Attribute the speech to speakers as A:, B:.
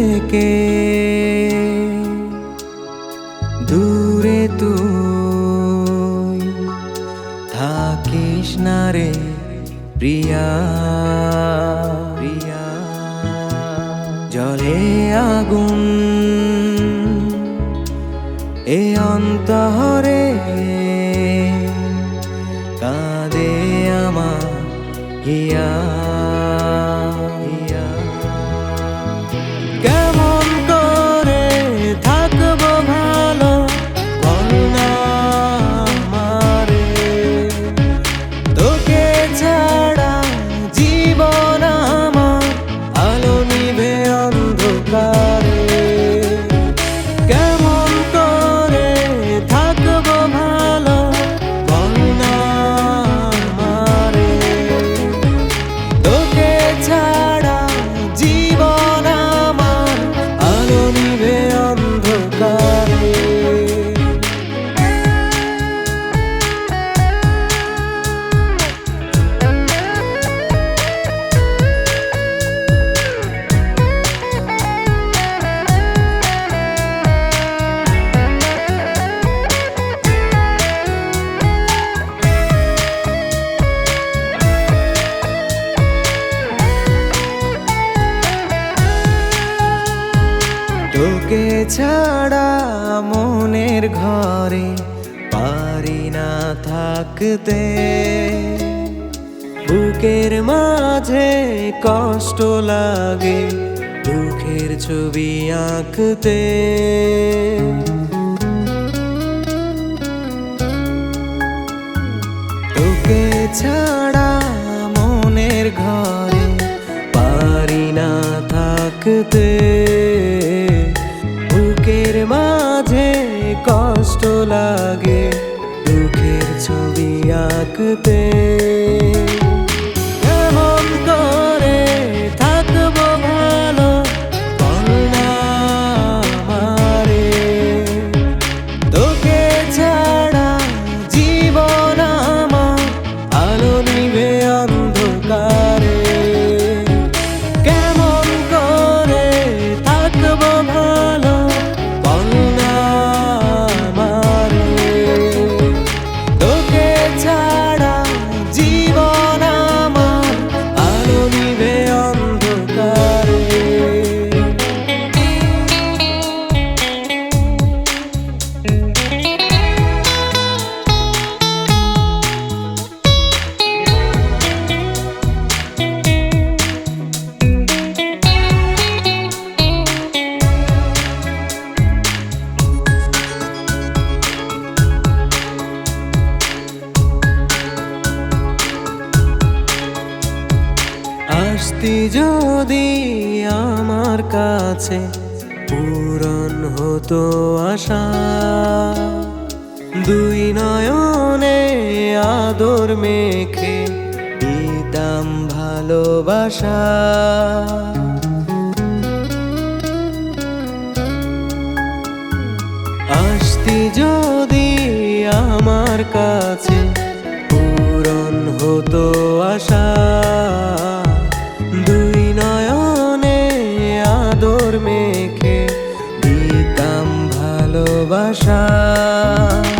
A: থেকে দূরে তুই থাকিস না রে প্রিয়া। প্রিয়া। জলে আগুন এ অন্তরে কাঁদে আমার হিয়া। ছাড়া মনের ঘরে পারি না থাকতে। বুকের মাঝে কষ্ট লাগে, দুঃখের ছবি আঁকতে। তোকে ছাড়া মনের ঘরে পারি না থাকতে। লাগে দুঃখের ছবি আঁকতে। আসতি যদি আমার কাছে পূরণ হতো আশা, দুই নয়নে আদর মেখে দিতাম ভালোবাসা। আসতি যদি আমার কাছে পূরণ হতো আশা আদর মেখে দিতাম ভালোবাসা